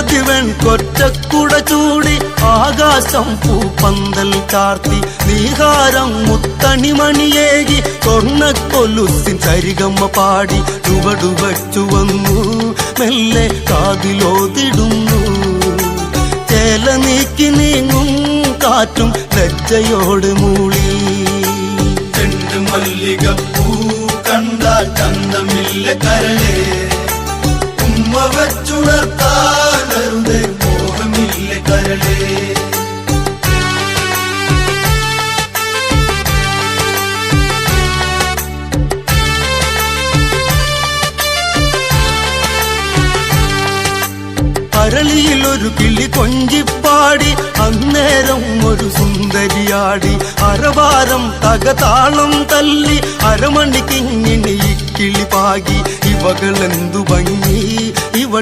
ജ്യോതിവൻ കൊറ്റക്കുട ചൂടി ആകാശം പൂപ്പന്തൽ ചാർത്തി നീഹാരം മുത്തണിമണിയേകി സ്വർണക്കൊലുസിൻ ചരികമ്മ പാടി ചുവടുവച്ചു വന്നു. മെല്ലെ കാതിലോതിടുന്നു. ചേല നീക്കി നീങ്ങും കാറ്റും ലജ്ജയോട് മൂളി. മല്ലിക പൂ കണ്ടാൽ ചന്തമില്ല കരളേ. ഉമ്മ വെച്ചുണർത്താനരുതേ അരളിയിൽ ഒരു കിളി കൊഞ്ചിപ്പാടി അന്നേരം ഒരു സുന്ദരിയാടി. അരവാരം തകതാളം തല്ലി അരമണിക്കിങ്ങിണി കിളി പാകി. ഇവകളെന്തു ഭംഗി ഇവൾ